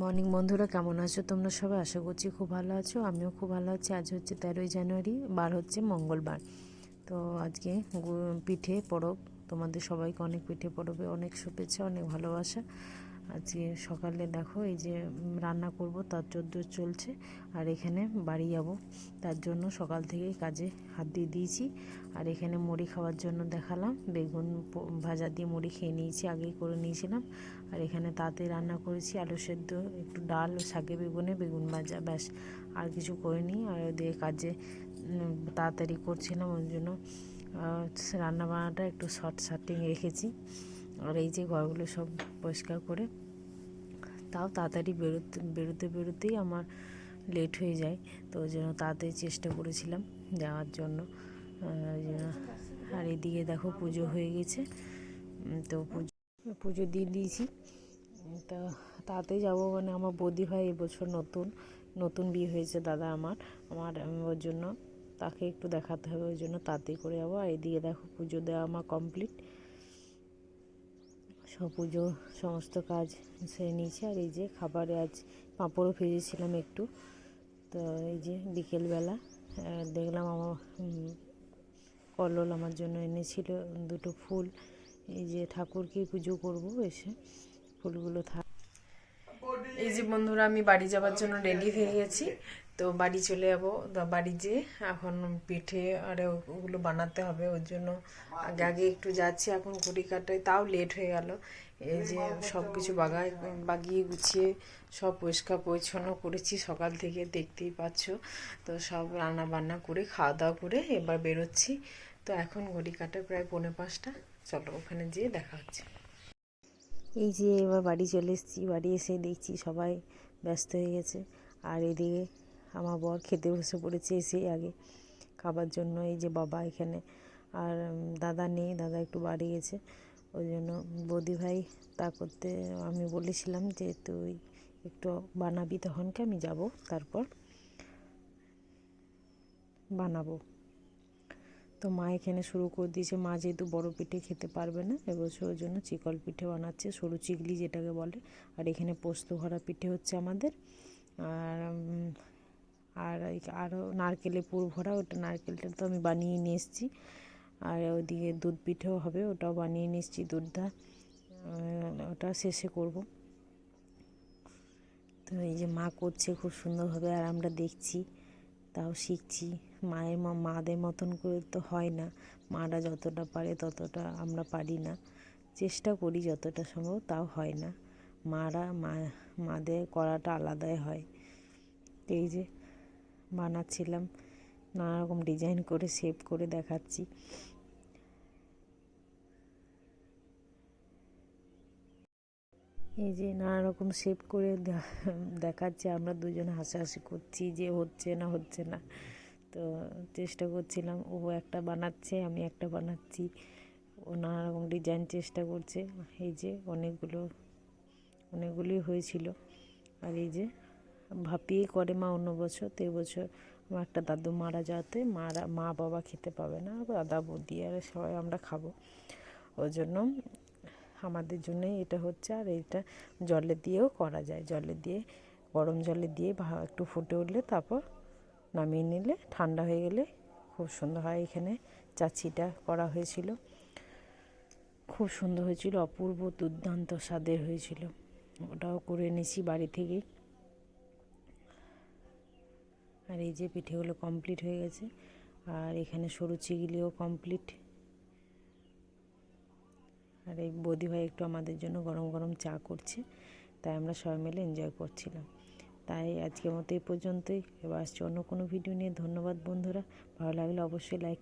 Morning বন্ধুরা কেমন আছো? তোমরা সবাই আশা করছি খুব ভালো আছো, আমিও খুব ভালো আছি। আজ হচ্ছে তেরোই জানুয়ারি, বার হচ্ছে মঙ্গলবার। তো আজকে পিঠে পরব, তোমাদের সবাইকে অনেক পিঠে পরবে, অনেক শুভেচ্ছা, অনেক ভালোবাসা। আজকে সকালে দেখো এই যে রান্না করব তার চোদ্দ চলছে। আর এখানে বাড়ি যাব তার জন্য সকাল থেকেই কাজে হাত দিয়ে দিয়েছি। আর এখানে মুড়ি খাওয়ার জন্য দেখালাম বেগুন ভাজা দিয়ে মুড়ি খেয়ে নিয়েছি আগেই করে নিয়েছিলাম। আর এখানে তাতে রান্না করেছি আলু সেদ্ধ একটু ডাল শাকে বেগুনে বেগুন ভাজা ব্যাস। আর কিছু করিনি আর দিয়ে কাজে তাড়াতাড়ি করছিলাম ওই জন্য আহ, রান্না বান্নাটা একটু শর্ট শার্টিং রেখেছি। আর এই যে ঘরগুলো সব পরিষ্কার করে তাও তাড়াতাড়ি বেরোতে বেরোতে, বেরোতেই আমার লেট হয়ে যায়। তো ওই জন্য তাড়াতাড়ি চেষ্টা করেছিলাম যাওয়ার জন্য। আর এদিকে দেখো পুজো হয়ে গেছে। তো পুজো পুজো দিয়ে দিয়েছি। তা তাতে যাব মানে আমার বৌদি ভাই এবছর নতুন নতুন বিয়ে হয়েছে দাদা আমার। আমার ওর জন্য তাকে একটু দেখাতে হবে, ওই জন্য তাড়াতাড়ি করে যাব। আর এদিকে দেখো পুজো দেওয়া আমার কমপ্লিট সব পুজো সমস্ত কাজ সেরে নিয়েছি। আর এই যে খাবারে আজ পাঁপড়ও ভেজেছিলাম একটু। তো এই যে বিকেলবেলা দেখলাম আমার কলল কল্লোল আমার জন্য এনেছিল দুটো ফুল। এই যে ঠাকুরকে পুজো করব এসে ফুলগুলো থাক এই যে বন্ধুরা, আমি বাড়ি যাওয়ার জন্য রেডি হয়ে গেছি। তো বাড়ি চলে যাব। বাড়ি যেয়ে এখন পিঠে আর ওগুলো বানাতে হবে, ওর জন্য আগে আগে একটু যাচ্ছি, এখন কুড়ি কাটায় তাও লেট হয়ে গেল। এই যে সব কিছু বাগায় বাগিয়ে গুছিয়ে সব পরিষ্কার পরিচ্ছন্ন করেছি, সকাল থেকে দেখতেই পাচ্ছ। তো সব রান্না বান্না করে, খাওয়া দাওয়া করে এবার বেরোচ্ছি। তো এখন ঘড়ি কাটে প্রায় পৌনে পাঁচটা। চলো ওখানে যেয়ে দেখা হচ্ছে। এই যে এবার বাড়ি চলে এসেছি, বাড়ি এসে দেখছি সবাই ব্যস্ত হয়ে গেছে। আর এদিকে আমার বর খেতে বসে পড়েছে এসে আগে খাবার জন্য, এই যে বাবা এখানে। আর দাদা নেই, দাদা একটু বাড়ি গেছে। ওই জন্য বৌদি ভাই তা করতে আমি বলেছিলাম যে, তুই একটু বানাবি তখনকে আমি যাব, তারপর বানাবো। তো মা এখানে শুরু করে দিয়েছে। মা যেহেতু বড় পিঠে খেতে পারবে না এবছর ওর জন্য চিকল পিঠে বানাচ্ছে, সরু চিগলি যেটাকে বলে। আর এখানে পোস্ত ভরা পিঠে হচ্ছে আমাদের। আর আর আরও নারকেলে পুর ভরা, ওটা নারকেলটা তো আমি বানিয়ে নিয়ে এসেছি। আর ওইদিকে দুধ পিঠেও হবে, ওটাও বানিয়ে নিয়ে এসেছি দুধটা। ওটা শেষে করব। তো এই যে মা করছে খুব সুন্দরভাবে, আর আমরা দেখছি। তাও শিখছি। মায়ের মা, মাদের মতন করে তো হয় না। মারা যতটা পারে ততটা আমরা পারি না। চেষ্টা করি যতটা সম্ভব তাও হয় না। মারা, মা, মাদের করাটা আলাদাই হয়। এই যে বানাচ্ছিলাম নানা রকম ডিজাইন করে শেপ করে দেখাচ্ছি। এই যে নানা রকম শেপ করে দেখাচ্ছে, আমরা দুজনে হাসাহাসি করছি যে হচ্ছে না হচ্ছে না। তো চেষ্টা করছিলাম, ও একটা বানাচ্ছে, আমি একটা বানাচ্ছি। ও নানা রকম ডিজাইন চেষ্টা করছে, এই যে অনেকগুলো, অনেকগুলোই হয়েছিল। আর এই যে ভাপিয়েই করে মা অন্য বছর, তো এবছর আমার একটা দাদু মারা যাওয়াতে মারা, মা বাবা খেতে পাবে না, দাদা বৌদি আর সবাই আমরা খাব। ওই জন্য আমাদের জন্যই এটা হচ্ছে, আর এটা জলে দিয়েও করা যায়। জলে দিয়ে, গরম জলে দিয়ে একটু ফুটে উঠলে তারপর নামিয়ে নিলে ঠান্ডা হয়ে গেলে খুব সুন্দর হয়। এখানে চাচিটা করা হয়েছিল। খুব সুন্দর হয়েছিল, অপূর্ব দুর্দান্ত স্বাদের হয়েছিল। ওটাও করে এনেছি বাড়ি থেকেই আর এই যে পিঠেগুলো কমপ্লিট হয়ে গেছে। আর এখানে সরু চিগলিও কমপ্লিট আর এই বৌদি ভাই একটু আমাদের জন্য গরম গরম চা করছে, তাই আমরা সবাই মিলে এনজয় করছিলাম। তাই আজকের মতো এই পর্যন্তই। এবার আসছে অন্য কোনো ভিডিও নিয়ে। ধন্যবাদ বন্ধুরা। ভালো লাগলে অবশ্যই লাইক